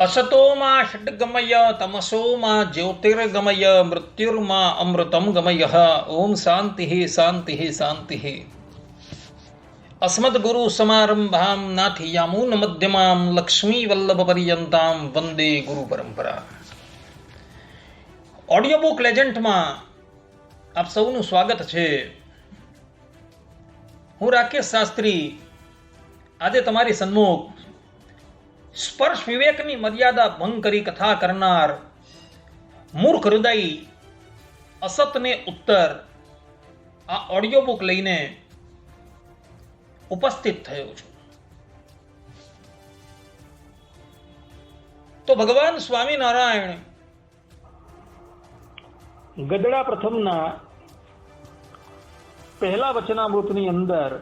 અસતોમાં ષડ્ગમય તમસોમાં જ્યોતિર્ગમય મૃત્યુર્મા અમૃતમ ગમય ઓમ શાંતિ શાંતિ શાંતિ અસ્મદગુરુ સમારંભામ નાથિયામૂન મધ્યમામ લક્ષ્મીવલ્લભ પર્યંતામ વંદે ગુરુ પરંપરા audio book લેજન્ટમાં આપ સૌનું સ્વાગત છે હું રાકેશ શાસ્ત્રી આજે તમારી સન્મુખ સ્પર્શ વિવેકની મર્યાદા ભંગ કરી કથા કરનાર મૂર્ખ હૃદય અસતને ઉત્તર આ ઓડિયો બુક લઈને ઉપસ્થિત થયો છું. તો ભગવાન સ્વામિનારાયણ ગદડા પ્રથમના પહેલા વચનામૃતની અંદર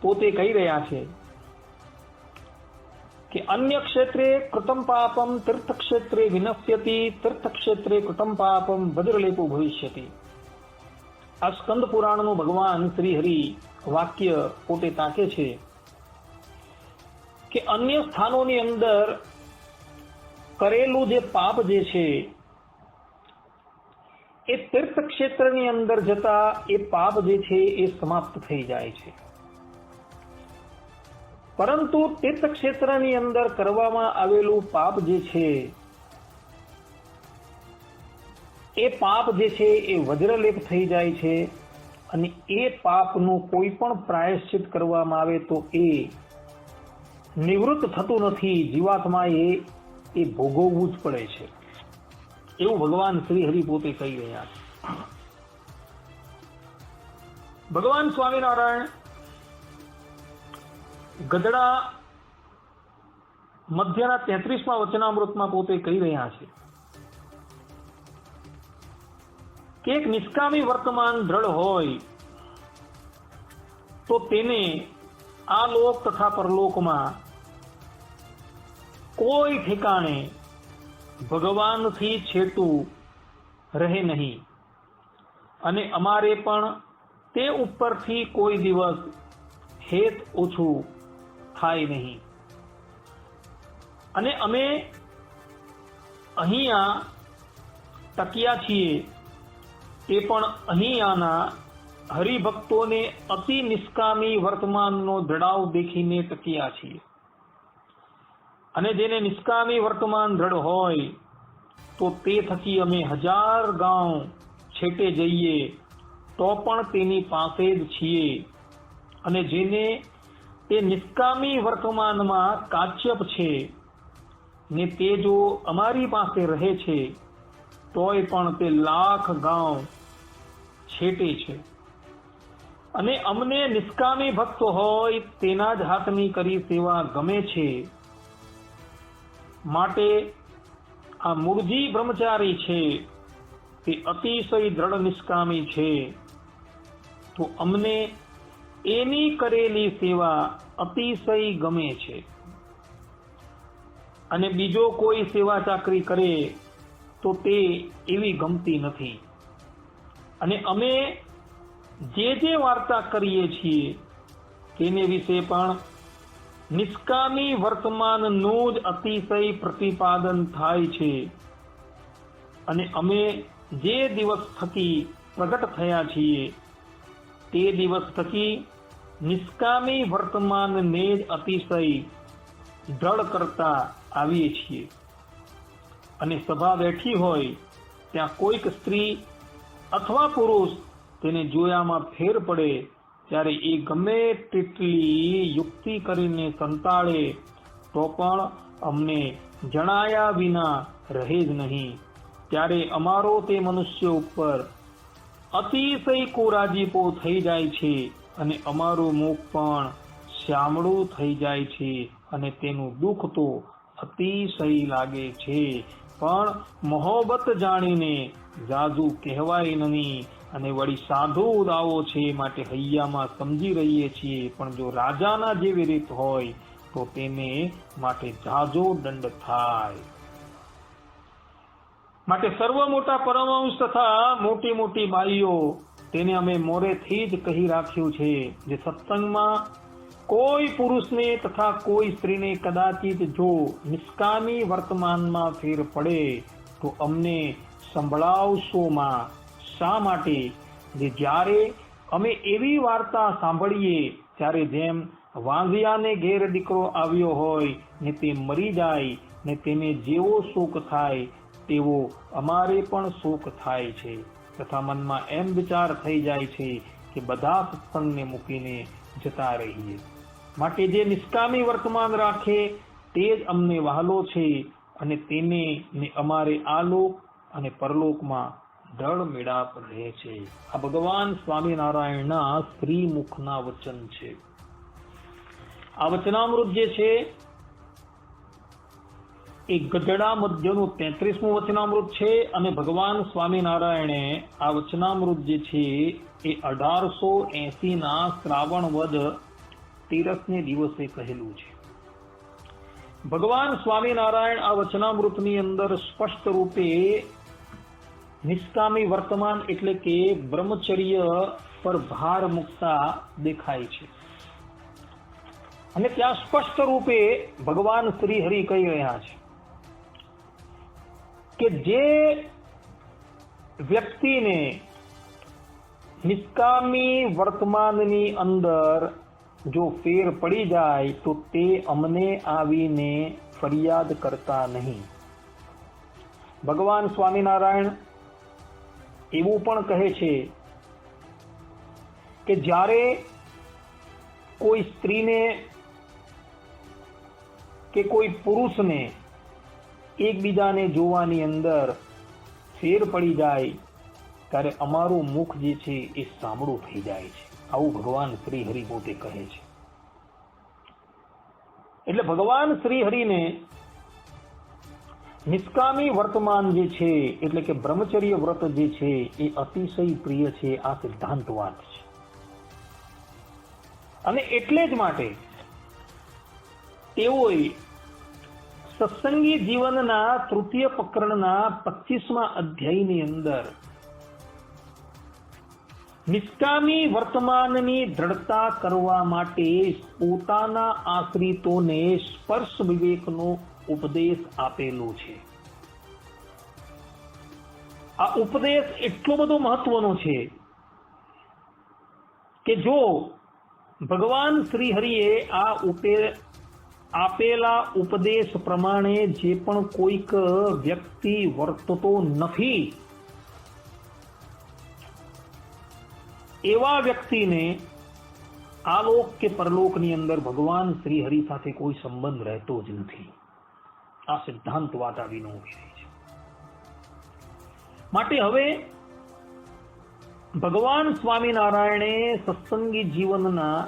પોતે કહી રહ્યા છે કે અન્ય ક્ષેત્રે કૃતમ પાપમ તીર્થક્ષેત્રે વિનશ્યતિ તીર્થક્ષેત્રે કૃતમ પાપમ વજ્રલેપો ભવિષ્યતિ આ સ્કંદ પુરાણનું ભગવાન શ્રી હરિ વાક્ય પોતે તાકે છે કે અન્ય સ્થાનોની અંદર કરેલું જે પાપ જે છે એ તીર્થ ક્ષેત્રની અંદર જતા એ પાપ જે છે એ સમાપ્ત થઈ જાય છે પરંતુ તીર્થક્ષેત્રની અંદર કરવામાં આવેલું પાપ જે છે, એ પાપ જે છે એ વજ્રલેપ થઈ જાય છે અને એ પાપનું કોઈ પણ પ્રાયશ્ચિત કરવામાં આવે તો એ નિવૃત્ત થતું નથી. જીવાત્માએ એ ભોગવવું જ પડે છે. એવું ભગવાન શ્રી હરિ પોતે કહી રહ્યા છે. ભગવાન સ્વામિનારાયણ ગદડા મધ્યના તેત્રીસમાં વચનામૃતમાં પોતે કહી રહ્યા છે. કે એક નિષ્કામી વર્તમાન દ્રઢ હોય, તો તેને આ લોક તથા પરલોકમાં કોઈ ઠેકાણે ભગવાનથી છેટું રહે નહીં. અને અમારે પણ તે ઉપરથી કોઈ દિવસ હેત ઓછું થાય નહીં. અને અમે અહીંયા ટક્યા છીએ તે પણ અહીંયાના હરિભક્તોને અતિ નિષ્કામી વર્તમાનનો દ્રઢાવ દેખીને ટક્યા છીએ. અને જેને નિષ્કામી વર્તમાન દ્રઢ હોય, તો તે થકી અમે હજાર ગાંવ છેટે જઈએ, તો પણ તેની પાસે જ છીએ. અને જેને તે નિષ્કામી વર્તમાનમાં કાચ્યપ છે ને તે જો અમારી પાસે રહે છે, તોય પણ તે લાખ ગાંવ છેટે છે. અને અમને નિષ્કામી ભક્ત હોય તેના જ હાથની કરી સેવા ગમે છે. માટે આ મૂળજી બ્રહ્મચારી છે, તે અતિશય દ્રઢ નિષ્કામી છે. તો અમને એની કરેલી સેવા અતિશય ગમે છે. અને બીજો કોઈ સેવા ચાકરી કરે તો તે એવી ગમતી નથી. અને અમે જે જે વાર્તા કરીએ છીએ, તેને વિશે પણ નિષ્કામી વર્તમાનનું જ અતિશય પ્રતિપાદન થાય છે. અને અમે જે દિવસ થકી પ્રગટ થયા છીએ, તે દિવસ થકી નિષ્કામી વર્તમાનને જ અતિશય દ્રઢ કરતા આવીએ છીએ. અને સભા બેઠી હોય ત્યાં કોઈક સ્ત્રી અથવા પુરુષ તેને જોયામાં ફેર પડે ત્યારે એ ગમે તેટલી યુક્તિ કરીને સંતાડે તો પણ અમને જણાયા વિના રહે જ નહીં. ત્યારે અમારો તે મનુષ્ય ઉપર અતિશય કોરાજીપો થઈ જાય છે. અને અમારું મુખ પણ શ્યામળું થઈ જાય છે અને તેનું દુઃખ તો અતિશય લાગે છે. પણ મોહબત જાણીને જાજુ કહેવાય નહીં અને વળી સાધુ દાવો છે માટે હૈયામાં સમજી રહીએ છીએ. પણ જો રાજાના જેવી રીત હોય તો તેને માટે જાજો દંડ થાય. માટે સર્વ મોટા પરમહંસ તથા મોટી મોટી બાઈઓ તેને અમે મોરેથી જ કહી રાખ્યું છે જે સત્સંગમાં કોઈ પુરુષને તથા કોઈ સ્ત્રીને કદાચિત જો નિષ્કામી વર્તમાનમાં ફેર પડે, તો અમને સંભળાવશોમાં શા માટે? જે જ્યારે અમે એવી વાર્તા સાંભળીએ ત્યારે જેમ વાંઝિયાને ઘેર દીકરો આવ્યો હોય, ને તે મરી જાય, ને તેને જેવો શોક થાય, તેવો અમારે પણ શોક થાય છે. તથા મનમાં એમ વિચાર થઈ જાય છે કે બધા સત્સંગને મૂકીને જતા રહીએ. માટે જે નિષ્કામી વર્તમાન રાખે તે જ અમને વહાલો છે અને તેને ને અમારે આલોક અને પરલોકમાં દળ મેળાપ રહે છે. આ ભગવાન સ્વામિનારાયણના શ્રીમુખના વચન છે. આ વચનામૃત જે છે એ ગઢડા મધ્યનું તેત્રીસમું વચનામૃત છે અને ભગવાન સ્વામિનારાયણે આ વચનામૃત જે છે એ અઢારસો એસીના શ્રાવણ વધ તેરસને દિવસે કહેલું છે. ભગવાન સ્વામિનારાયણ આ વચનામૃતની અંદર સ્પષ્ટ રૂપે નિષ્કામી વર્તમાન એટલે કે બ્રહ્મચર્ય પર ભાર મૂકતા દેખાય છે. અને ત્યાં સ્પષ્ટ રૂપે ભગવાન શ્રી હરિ કહી રહ્યા છે. કે જે વ્યક્તિને નિષ્કામી વર્તમાનની અંદર જો ફેર પડી જાય તો તે અમને આવીને ફરિયાદ કરતા નહીં. ભગવાન સ્વામિનારાયણ એવું પણ કહે છે કે જ્યારે કોઈ સ્ત્રીને કે કોઈ પુરુષને એકબીજાને જોવાની અંદર ફેર પડી જાય, ત્યારે અમારું મુખ જે છે એ સાંભળું થઈ જાય છે. આવું ભગવાન શ્રી હરિ પોતે કહે છે. એટલે ભગવાન શ્રી હરિને નિષ્કામી વર્તમાન જે છે, એટલે કે બ્રહ્મચર્ય વ્રત જે છે, એ અતિશય પ્રિય છે, આ સિદ્ધાંતવાદ છે. અને એટલે જ માટે તેઓએ સત્સંગી જીવનના તૃતીય પ્રકરણના પચીસમા અધ્યાયની અંદર. નિષ્કામી વર્તમાનની દ્રઢતા કરવા માટે પોતાના આશ્રિતોને સ્પર્શ વિવેકનો ઉપદેશ આપેલો છે. આ ઉપદેશ એટલો બધો મહત્વનો છે કે જો ભગવાન શ્રી હરિએ આ આપેલા ઉપદેશ પ્રમાણે જે પણ કોઈક વ્યક્તિ વર્તતો નથી, એવા વ્યક્તિને આલોક કે પરલોકની અંદર ભગવાન શ્રી હરિ સાથે કોઈ સંબંધ રહેતો જ નથી. આ સિદ્ધાંત વાત આવીને ઊભી રહી છે. માટે હવે ભગવાન સ્વામિનારાયણે સત્સંગી જીવનના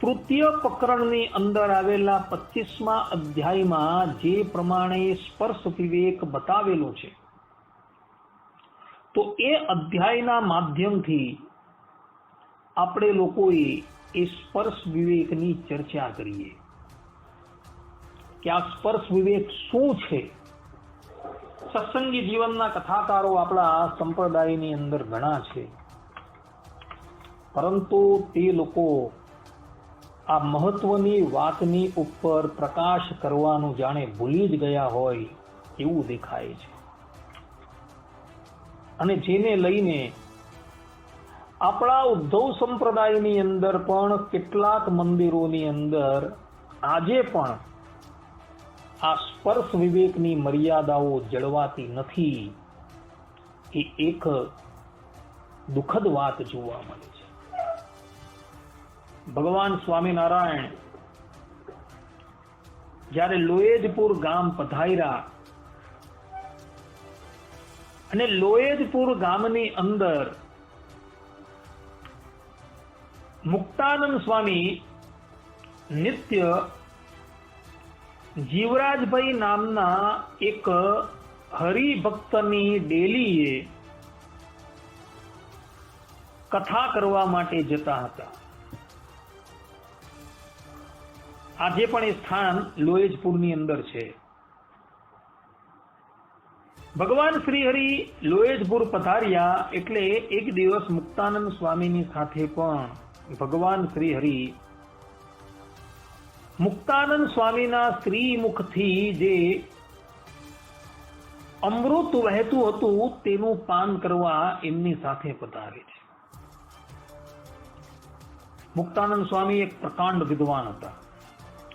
તૃતીય પ્રકરણની અંદર આવેલા પચીસમા અધ્યાયમાં જે પ્રમાણે સ્પર્શ વિવેક બતાવેલો છે, તો એ અધ્યાયના માધ્યમથી આપણે લોકોએ એ સ્પર્શ વિવેકની ચર્ચા કરીએ કે આ સ્પર્શ વિવેક શું છે? સત્સંગી જીવનના કથાકારો આપણા સંપ્રદાયની અંદર ઘણા છે, પરંતુ તે લોકો આ મહત્વની વાતની ઉપર પ્રકાશ કરવાનું જાણે ભૂલી જ ગયા હોય એવું દેખાય છે. અને જેને લઈને આપણા ઉદ્ધવ સંપ્રદાયની અંદર પણ કેટલાક મંદિરોની અંદર આજે પણ આ સ્પર્શ વિવેકની મર્યાદાઓ જળવાતી નથી એ એક દુઃખદ વાત જોવા મળે છે. ભગવાન સ્વામિનારાયણ જ્યારે લોયેજપુર ગામ પધાર્યા અને લોયેજપુર ગામની અંદર મુક્તાનંદ સ્વામી નિત્ય જીવરાજભાઈ નામના એક હરિભક્તની ડેલીએ કથા કરવા માટે જતા હતા. આજે પણ એ સ્થાન લોયેજપુરની અંદર છે. ભગવાન શ્રી હરિ લોયેજપુર પધાર્યા એટલે એક દિવસ મુક્તાનંદ સ્વામીની સાથે પણ ભગવાન શ્રી હરિ મુક્તાનંદ સ્વામીના શ્રી મુખથી જે અમૃત વહેતું હતું તેનું પાન કરવા એમની સાથે પધારે છે. મુક્તાનંદ સ્વામી એક પ્રકાંડ વિદ્વાન હતા.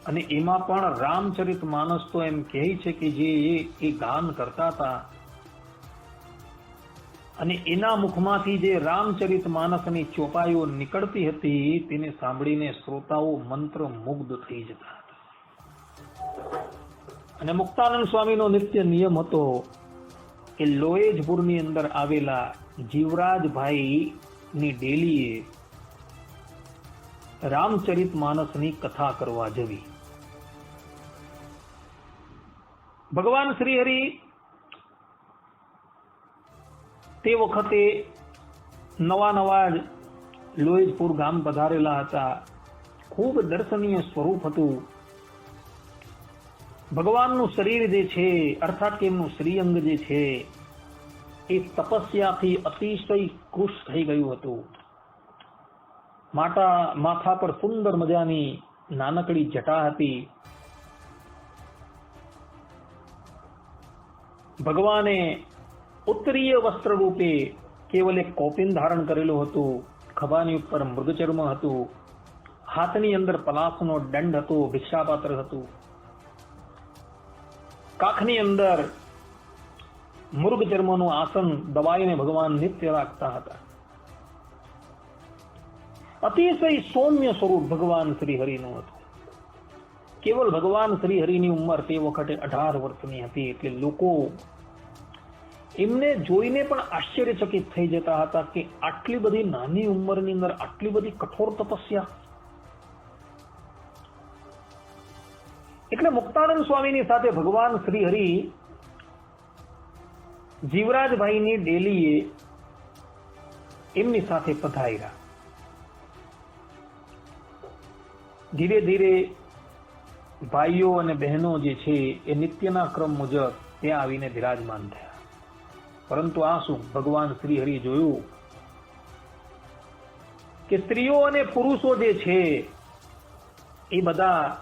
અને એમાં પણ રામચરિત માનસ તો એમ કહે છે કે જે એ- ગાન કરતા હતા. અને એના મુખમાંથી જે રામચરિત માનસની ચોપાઈઓ નીકળતી હતી, તેને સાંભળીને શ્રોતાઓ મંત્ર મુગ્ધ થઈ જતા હતા. અને મુક્તાનંદ સ્વામીનો નિત્ય નિયમ હતો કે લોએજપુરની અંદર આવેલા જીવરાજભાઈ ની ડેલીએ રામચરિત માનસની કથા કરવા જવી. ભગવાન શ્રી હરિ તે વખતે નવા નવા જ લોહિતપુર ગામ પધારેલા હતા. ખૂબ દર્શનીય સ્વરૂપ હતું. ભગવાનનું શરીર જે છે, અર્થાત કે એમનું શ્રીઅંગ જે છે, એ તપસ્યાથી અતિશય કૃશ થઈ ગયું હતું. માટા માથા પર સુંદર મજાની નાનકડી જટા હતી. ભગવાને ઉત્તરીય વસ્ત્ર રૂપે કેવલ એક કોપિન ધારણ કરેલું હતું. ખભાની ઉપર મૃગચર્મ હતું. હાથની અંદર પલાસનો દંડ હતો ભિક્ષાપાત્ર હતું. કાખની અંદર મૃગચર્મનું આસન દબાઈને ભગવાન નિત્ય રાખતા હતા. અતિશય સૌમ્ય સ્વરૂપ ભગવાન શ્રી હરિનું હતું કેવલ ભગવાન શ્રી હરિની ઉંમર તે વખતે અઢાર વર્ષની હતી એટલે લોકો એમને જોઈને પણ આશ્ચર્યચકિત થઈ જતા હતા કે આટલી બધી નાની ઉંમરની અંદર આટલી બધી કઠોર તપસ્યા એટલે મુક્તાનંદ સ્વામીની સાથે ભગવાન શ્રી હરિ જીવરાજભાઈની ડેલીએ એમની સાથે પધાર્યા ધીરે ધીરે ભાઈઓ અને બહેનો જે છે એ નિત્યના ક્રમ મુજબ ત્યાં આવીને બિરાજમાન થયા. પરંતુ આ શું? ભગવાન શ્રી હરિ જોયું કે સ્ત્રીઓ અને પુરુષો જે છે એ બધા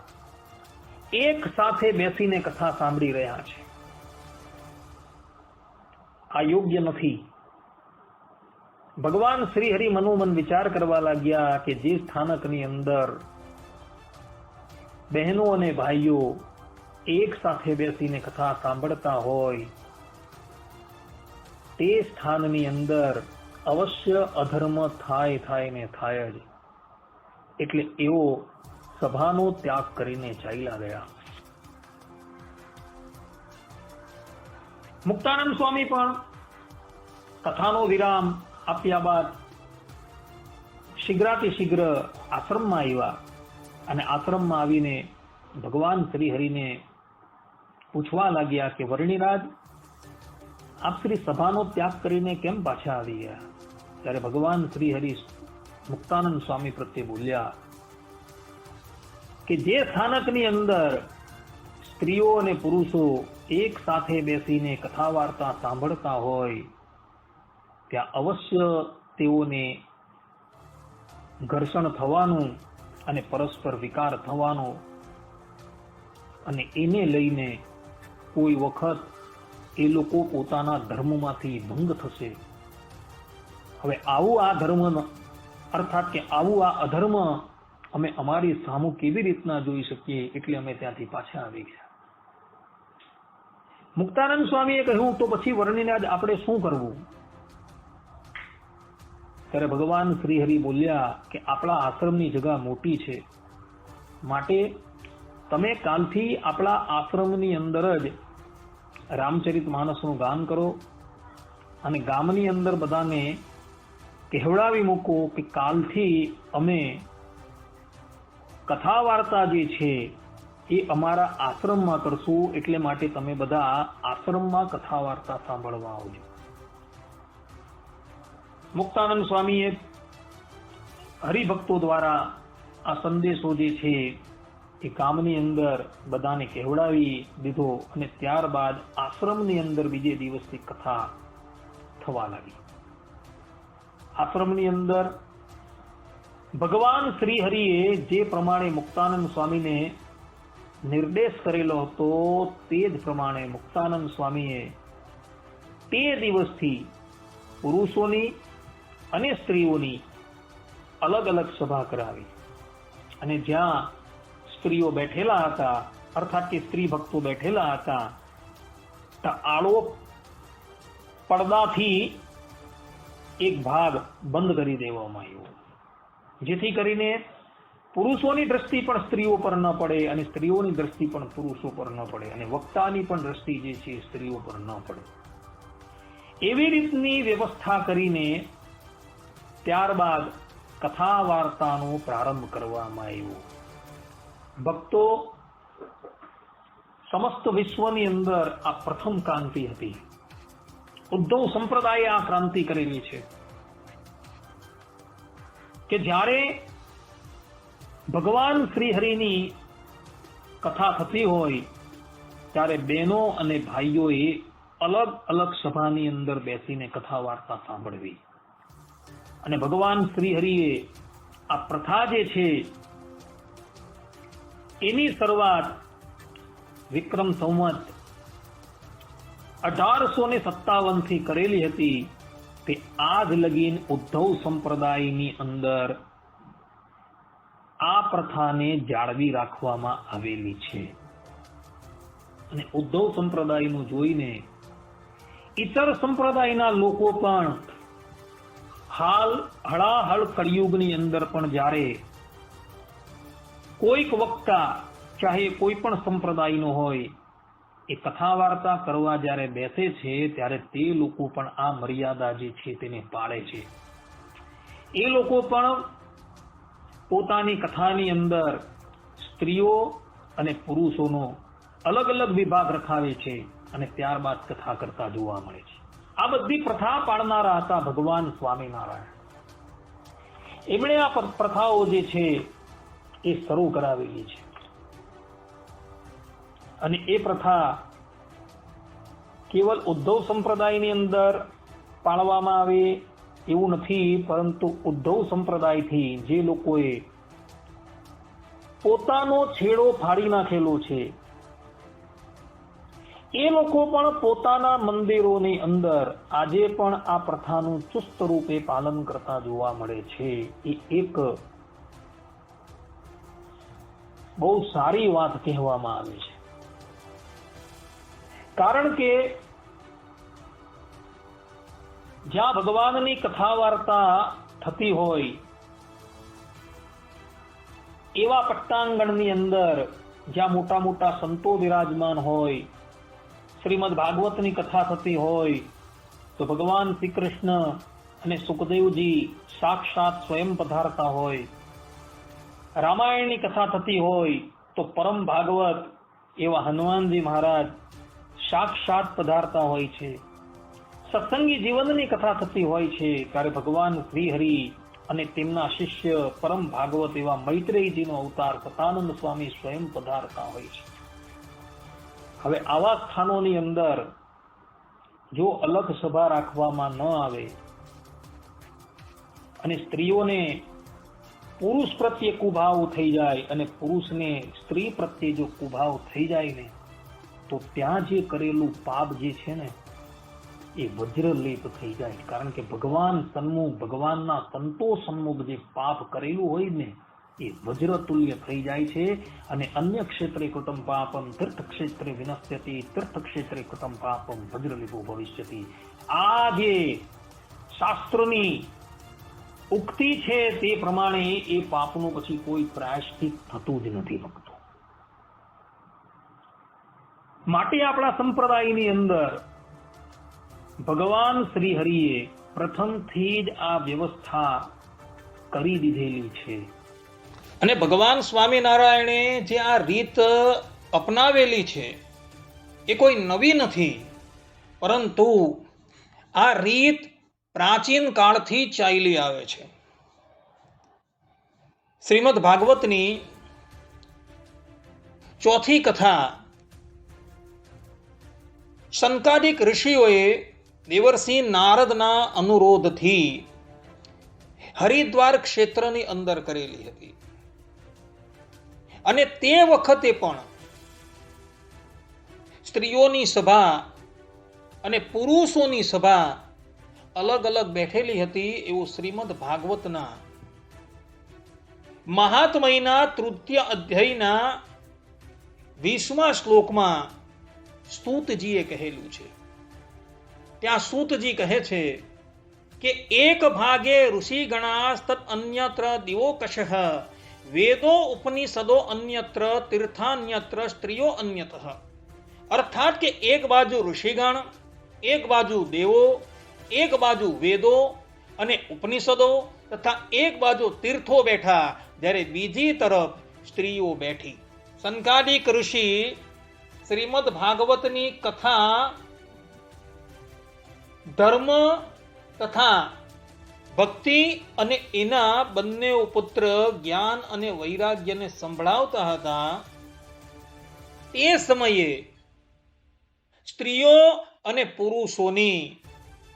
એક સાથે બેસીને કથા સાંભળી રહ્યા છે. આ યોગ્ય નથી. ભગવાન શ્રી હરિ મનોમન વિચાર કરવા લાગ્યા કે જે સ્થાનકની અંદર બહેનો અને ભાઈઓ એક સાથે બેસીને કથા સાંભળતા હોય, તે સ્થાનની અંદર અવશ્ય અધર્મ થાય થાય ને થાય જ. એટલે એવો સભાનો ત્યાગ કરીને ચાલ્યા ગયા. મુક્તાનંદ સ્વામી પણ કથાનો વિરામ આપ્યા બાદ શીઘ્રાતિ શીઘ્ર આશ્રમમાં આવ્યા. અને આશ્રમમાં આવીને ભગવાન શ્રી હરિને પૂછવા લાગ્યા કે, વર્ણિરાજ, આપ શ્રી સભાનો ત્યાગ કરીને કેમ પાછા આવી ગયા? ત્યારે ભગવાન શ્રી હરિ મુક્તાનંદ સ્વામી પ્રત્યે બોલ્યા કે, જે સ્થાનકની અંદર સ્ત્રીઓ અને પુરુષો એક સાથે બેસીને કથા વાર્તા સાંભળતા હોય, ત્યાં અવશ્ય તેઓને ઘર્ષણ થવાનું અને પરસ્પર વિકાર થવાનો અને એને લઈને કોઈ વખત એ લોકો પોતાના ધર્મમાંથી ભંગ થશે. હવે આવું આ ધર્મ અર્થાત કે આવું આ અધર્મ અમે અમારી સામું કેવી રીતના જોઈ શકીએ એટલે અમે ત્યાંથી પાછા આવી ગયા. મુક્તાનંદ સ્વામીએ કહ્યું, તો પછી વર્ણિને આજ આપણે શું કરવું? ત્યારે ભગવાન શ્રી હરિ બોલ્યા કે આપણા આશ્રમની જગા મોટી છે. માટે તમે કાલથી આપણા આશ્રમની અંદર જ રામચરિત માનસનું ગાન કરો અને ગામની અંદર બધાને કહેવડાવી મૂકો કે કાલથી અમે કથા વાર્તા જે છે એ અમારા આશ્રમમાં કરશું. એટલે માટે તમે બધા આશ્રમમાં કથા વાર્તા સાંભળવા આવજો. મુક્તાનંદ સ્વામીએ હરિભક્તો દ્વારા આ સંદેશો જે છે એ કામની અંદર બધાને કહેવડાવી દીધો અને ત્યારબાદ આશ્રમની અંદર બીજે દિવસથી કથા થવા લાગી. આશ્રમની અંદર ભગવાન શ્રી હરિએ જે પ્રમાણે મુક્તાનંદ સ્વામીને નિર્દેશ કરેલો હતો તે જ પ્રમાણે મુક્તાનંદ સ્વામીએ તે દિવસથી પુરુષોની અને સ્ત્રીઓની અલગ અલગ સભા કરાવી. અને જ્યાં સ્ત્રીઓ બેઠેલા હતા, અર્થાત કે સ્ત્રી ભક્તો બેઠેલા હતા આળો પડદાથી એક ભાગ બંધ કરી દેવામાં આવ્યો. જેથી કરીને પુરુષોની દ્રષ્ટિ પણ સ્ત્રીઓ પર ન પડે અને સ્ત્રીઓની દ્રષ્ટિ પણ પુરુષો પર ન પડે અને વક્તાની પણ દ્રષ્ટિ જે છે સ્ત્રીઓ પર ન પડે. એવી રીતની વ્યવસ્થા કરીને ત્યારબાદ કથા વાર્તાનો પ્રારંભ કરવામાં આવ્યો. ભક્તો, સમસ્ત વિશ્વની અંદર આ પ્રથમ ક્રાંતિ હતી. ઉદ્ધવ સંપ્રદાયે આ ક્રાંતિ કરેલી છે. કે જ્યારે ભગવાન શ્રી હરિની કથા થતી હોય, ત્યારે બહેનો અને ભાઈઓએ અલગ અલગ સભાની અંદર બેસીને કથા વાર્તા સાંભળવી. અને ભગવાન શ્રી હરિએ આ પ્રથા જે છે, એની શરૂઆત વિક્રમ સંવત અઢારસો ને સત્તાવનથી કરેલી હતી. તે આજ લગીન ઉદ્ધવ સંપ્રદાયની અંદર આ પ્રથાને જાળવી રાખવામાં આવેલી છે. અને ઉદ્ધવ સંપ્રદાયનું જોઈને ઇતર સંપ્રદાયના લોકો પણ હાલ હળાહળ કળિયુગની અંદર પણ જ્યારે કોઈક વક્તા, ચાહે કોઈ પણ સંપ્રદાયનો હોય, એ કથા વાર્તા કરવા જ્યારે બેસે છે, ત્યારે તે લોકો પણ આ મર્યાદા જે છે તેને પાળે છે. એ લોકો પણ પોતાની કથાની અંદર સ્ત્રીઓ અને પુરુષોનો અલગ અલગ વિભાગ રખાવે છે અને ત્યારબાદ કથા કરતા જોવા મળે છે. આ બધી પ્રથા પાડનારા હતા ભગવાન સ્વામિનારાયણ. એમણે આ પ્રથાઓ જે છે એ શરૂ કરાવેલી છે. અને એ પ્રથા કેવલ ઉદ્ધવ સંપ્રદાયની અંદર પાળવામાં આવે એવું નથી, પરંતુ ઉદ્ધવ સંપ્રદાયથી જે લોકોએ પોતાનો છેડો ફાડી નાખેલો છે એ લોકો પણ પોતાના મંદિરોની અંદર આજે પણ આ પ્રથાનું ચુસ્ત રૂપે પાલન કરતા જોવા મળે છે. એ એક બહુ સારી વાત કહેવામાં આવે છે. કારણ કે જ્યાં ભગવાનની કથા વાર્તા થતી હોય, એવા પટ્ટાંગણની અંદર જ્યાં મોટા મોટા સંતો વિરાજમાન હોય શ્રીમદ ભાગવતની કથા થતી હોય તો ભગવાન શ્રી કૃષ્ણ અને સુખદેવજી સાક્ષાત સ્વયં પધારતા હોય. રામાયણની કથા થતી હોય તો પરમ ભાગવત એવા હનુમાનજી મહારાજ સાક્ષાત પધારતા હોય છે. સત્સંગી જીવનની કથા થતી હોય છે ત્યારે ભગવાન શ્રીહરિ અને તેમના શિષ્ય પરમ ભાગવત એવા મૈત્રેયજીનો અવતાર સતાનંદ સ્વામી સ્વયં પધારતા હોય છે. હવે આવા સ્થાનોની અંદર જો અલગ સભા રાખવામાં ન આવે અને સ્ત્રીઓને પુરુષ પ્રત્યે કુભાવ થઈ જાય અને પુરુષને સ્ત્રી પ્રત્યે જો કુભાવ થઈ જાય ને, તો ત્યાં જે કરેલું પાપ જે છે ને, એ વજ્રલેપ થઈ જાય. કારણ કે ભગવાન સન્મુખ ભગવાનના સંતો સન્મુખ જે પાપ કરેલું હોય ને એ વજ્ર તુલ્ય થઈ જાય છે અને અન્ય ક્ષેત્રે કુટુંબ પાપમ તીર્થ ક્ષેત્રે વિનશ્યતિ તીર્થ ક્ષેત્રે કુટુંબ પાપમ વજ્રલિપુ ભવિષ્યતિ. આ જે શાસ્ત્રની ઉક્તિ છે તે પ્રમાણે એ પાપનું પછી કોઈ પ્રાયશ્ચિત થતું જ નથી ભક્તો. માટે આપણા સંપ્રદાયની અંદર ભગવાન શ્રી હરિએ પ્રથમથી જ આ વ્યવસ્થા કરી દીધેલી છે. અને ભગવાન સ્વામિનારાયણે જે આ રીત અપનાવેલી છે, એ કોઈ નવી નથી. પરંતુ આ રીત પ્રાચીન કાળથી ચાલી આવે છે. શ્રીમદ ભાગવતની ચોથી કથા સંકાદિક ઋષિઓએ દેવરસિંહ નારદના અનુરોધથી હરિદ્વાર ક્ષેત્રની અંદર કરેલી હતી. અને તે વખતે પણ સ્ત્રીઓની સભા અને પુરુષોની સભા અલગ અલગ બેઠેલી હતી એવું શ્રીમદ ભાગવતના મહાત્મયના તૃતીય અધ્યાયના વીસમા શ્લોકમાં સ્તુતજીએ કહેલું છે. ત્યાં સૂતજી કહે છે કે એક ભાગે ઋષિગણા તદ અન્યત્ર દિવોકશ વેદો ઉપનિષદો અન્યત્ર તીર્થાન્યત્ર સ્ત્રીઓ અન્યત અર્થાત કે એક બાજુ ઋષિગણ એક બાજુ દેવો એક બાજુ વેદો અને ઉપનિષદો તથા એક બાજુ તીર્થો બેઠા જ્યારે બીજી તરફ સ્ત્રીઓ બેઠી સંકાદિક ઋષિ શ્રીમદ ભાગવતની કથા ધર્મ તથા ભક્તિ અને એના બંને પુત્ર જ્ઞાન અને વૈરાગ્યને સંભળાવતા હતા. તે સમયે સ્ત્રીઓ અને પુરુષોની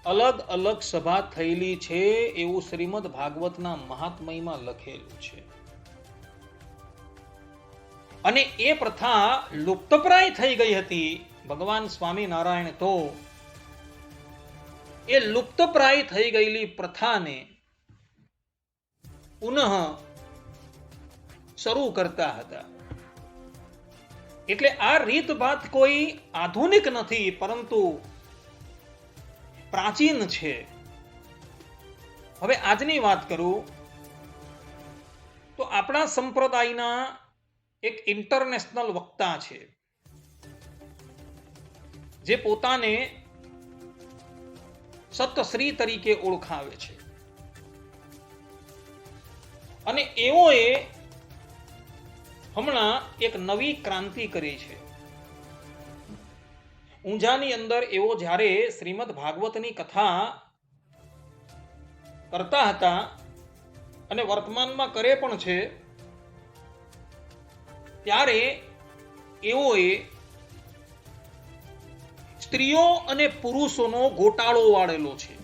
અલગ અલગ સભા થયેલી છે એવું શ્રીમદ ભાગવતના મહાત્મયમાં લખેલું છે. અને એ પ્રથા લુપ્તપ્રાય થઈ ગઈ હતી. ભગવાન સ્વામિનારાયણ તો એ લુપ્તપ્રાય થઈ ગયેલી પ્રથાને પુનઃ શરૂ કરતા હતા. એટલે આ રીતભાત કોઈ આધુનિક નથી, પરંતુ પ્રાચીન છે. હવે આજની વાત કરું તો આપણા સંપ્રદાયના એક ઇન્ટરનેશનલ વક્તા છે, જે પોતાને સતશ્રી તરીકે ઓળખાવે છે. અને એઓએ હમણાં એક નવી ક્રાંતિ કરી છે. ઊંઝાની અંદર એવો જ્યારે શ્રીમદ ભાગવતની કથા કરતા હતા અને વર્તમાનમાં કરે પણ છે, ત્યારે એઓએ સ્ત્રીઓ અને પુરુષોનો ગોટાળો વાળેલો છે.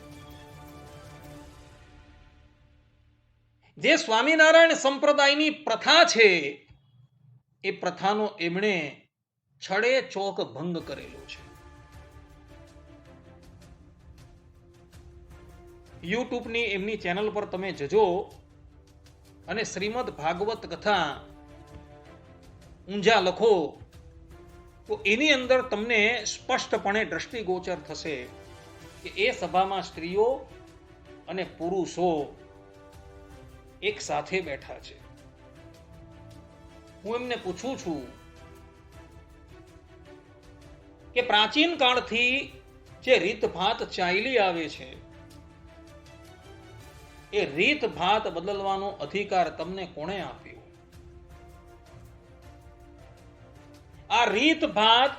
જે સ્વામિનારાયણ સંપ્રદાયની પ્રથા છે, એ પ્રથાનો એમણે છડે ચોક ભંગ કરેલો છે. યુટ્યુબની એમની ચેનલ પર તમે જજો અને શ્રીમદ ભાગવત કથા ઊંઝા લખો. તો એની અંદર તમને સ્પષ્ટપણે દ્રષ્ટિગોચર થશે કે એ સભામાં સ્ત્રીઓ અને પુરુષો એક સાથે બેઠા છે. હું એમને પૂછું છું કે પ્રાચીન કાળથી જે રીતભાત ચાલી આવે છે, એ રીતભાત બદલવાનો અધિકાર તમને કોણે આપ્યો? આ રીતભાત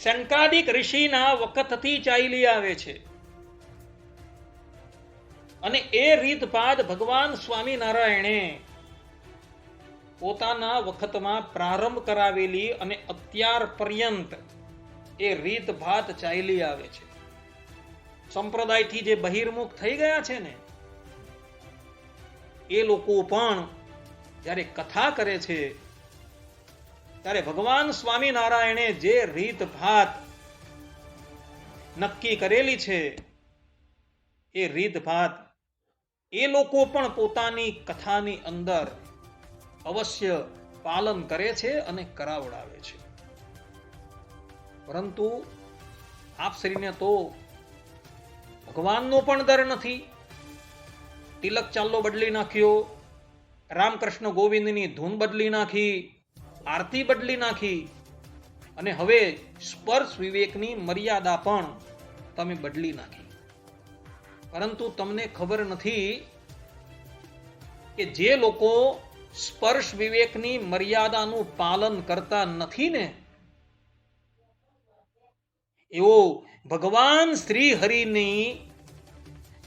શંકાદિક ઋષિના વખતથી ચાલી આવે છે. અને એ રીતભાત ભગવાન સ્વામિનારાયણે પોતાના વખતમાં પ્રારંભ કરાવેલી અને અત્યાર પર્યંત એ રીતભાત ચાલી આવે છે. સંપ્રદાયથી જે બહિર્મુખ થઈ ગયા છે ને, એ લોકો પણ જ્યારે કથા કરે છે ત્યારે ભગવાન સ્વામિનારાયણે જે રીતભાત નક્કી કરેલી છે, એ રીતભાત એ લોકો પણ પોતાની કથાની અંદર અવશ્ય પાલન કરે છે અને કરાવડાવે છે. પરંતુ આપ શ્રીને તો ભગવાનનો પણ દર નથી. તિલક ચાલ્લો બદલી નાખ્યો, રામકૃષ્ણ ગોવિંદની ધૂન બદલી નાખી આરતી બદલી નાખી. અને હવે સ્પર્શ વિવેકની મર્યાદા પણ તમે બદલી નાખી. પરંતુ તમને ખબર નથી કે જે લોકો સ્પર્શ વિવેકની મર્યાદાનું પાલન કરતા નથી ને એવો ભગવાન શ્રી હરિની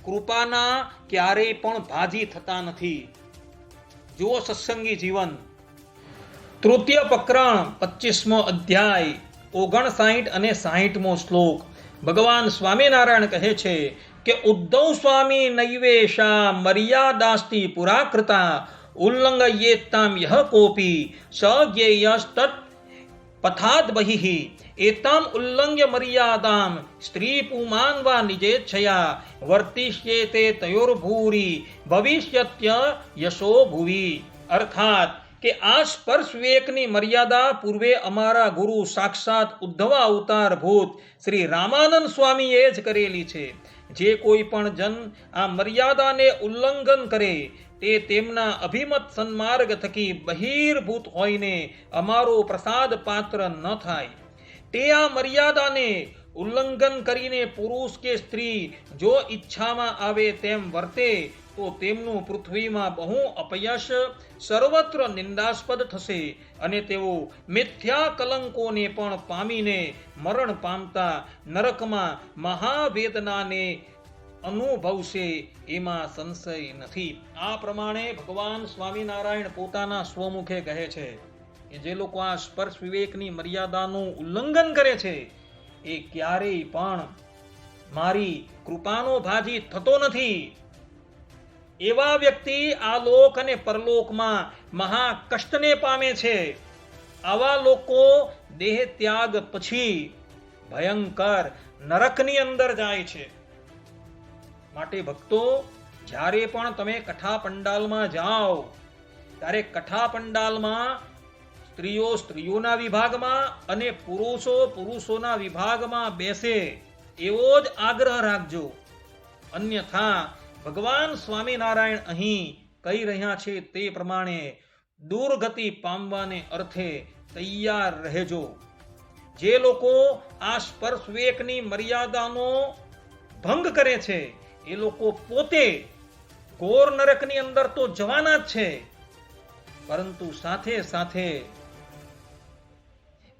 કૃપાના ક્યારેય પણ ભાજી થતા નથી. જુઓ સત્સંગી જીવન. તૃતીય પ્રકરણ પચીસમો અધ્યાય, ઓગણસાઠ અને સાહીઠમો શ્લોક. ભગવાન સ્વામિનારાયણ કહે છે કે, ઉદ્ધવ સ્વામી નૈવેશા મર્યાદાસ્તિ પુરાકૃતા ઉલ્લંઘયેતામ યહ કોપી સજ્ઞેયસ્તત પથાદ બહિ. એતામ ઉલ્લંઘ્ય મર્યાદામ સ્ત્રી પુમાન વા નિજેચ્છયા વર્તિષ્યેતે તયોર્ભૂરી ભવિષ્યત્ય યશો ભુવિ. અર્થાત કે આ સ્પર્શ વિવેકની મર્યાદા પૂર્વે અમારા ગુરુ સાક્ષાત ઉદ્ધવા અવતાર ભૂત શ્રી રામાનંદ સ્વામીએ જ કરેલી છે. જે કોઈ પણ જન આ મર્યાદાને ઉલ્લંઘન કરે, તે તેમના અભિમત સન્માર્ગ થકી બહિર્ભૂત હોઈને અમારો પ્રસાદ પાત્ર ન થાય. તે આ મર્યાદાને ઉલ્લંઘન કરીને પુરુષ કે સ્ત્રી જો ઈચ્છામાં આવે તેમ વર્તે તો તેમનું પૃથ્વીમાં બહુ અપયશ સર્વત્ર નિંદાસ્પદ થશે અને તેઓ મિથ્યા કલંકોને પણ પામીને મરણ પામતા નરકમાં મહાવેદનાને અનુભવશે એમાં સંશય નથી. આ પ્રમાણે ભગવાન સ્વામિનારાયણ પોતાના સ્વમુખે કહે છે કે જે લોકો આ સ્પર્શ વિવેકની મર્યાદાનું ઉલ્લંઘન કરે છે, એ ક્યારેય પણ મારી કૃપાનો ભાજી થતો નથી. એવા વ્યક્તિ આ લોક અને પરલોકમાં મહા કષ્ટને પામે છે. આવા લોકો દેહ ત્યાગ પછી ભયંકર નરકની અંદર જાય છે. માટે ભક્તો, જ્યારે પણ તમે કથા પંડાલમાં જાઓ, ત્યારે કથા પંડાલમાં સ્ત્રીઓ સ્ત્રીઓના વિભાગમાં અને પુરુષો પુરુષોના વિભાગમાં બેસે એવો જ આગ્રહ રાખજો. અન્યથા ભગવાન સ્વામિનારાયણ અહીં કહી રહ્યા છે તે પ્રમાણે દુર્ગતિ પામવાને અર્થે તૈયાર રહેજો. જે લોકો આ સ્પર્શ વિવેકની મર્યાદાનો ભંગ કરે છે, એ લોકો પોતે ઘોર નરકની અંદર તો જવાના જ છે. પરંતુ સાથે સાથે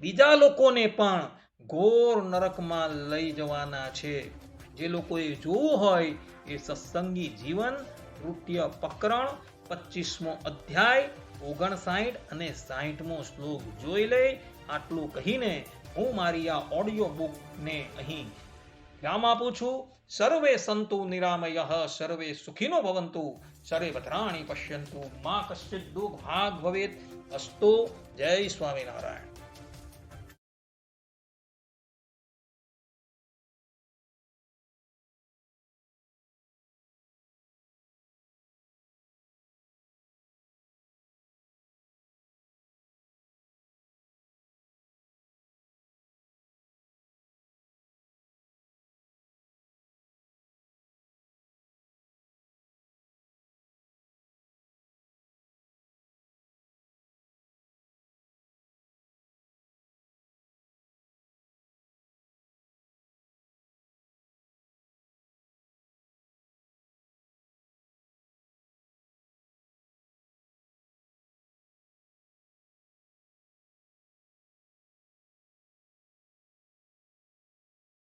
બીજા લોકોને પણ ઘોર નરકમાં લઈ જવાના છે. જે લોકોએ જોવું હોય એ સત્સંગી જીવન, તૃતીય પ્રકરણ પચીસમો અધ્યાય, ઓગણસાઠ અને સાહીઠમો શ્લોક જોઈ લે. આટલું કહીને હું મારી આ ઓડિયો બુકને અહીં વિરામ આપું છું. સર્વે સંતુ નિરામય, સર્વે સુખીનો ભવંતુ, સર્વે ભદ્રાણી પશ્યંતુ. મા કશ્ચિત દુઃખ ભાગ ભવેત. અસ્તો. જય સ્વામિનારાયણ.